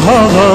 সম্ভব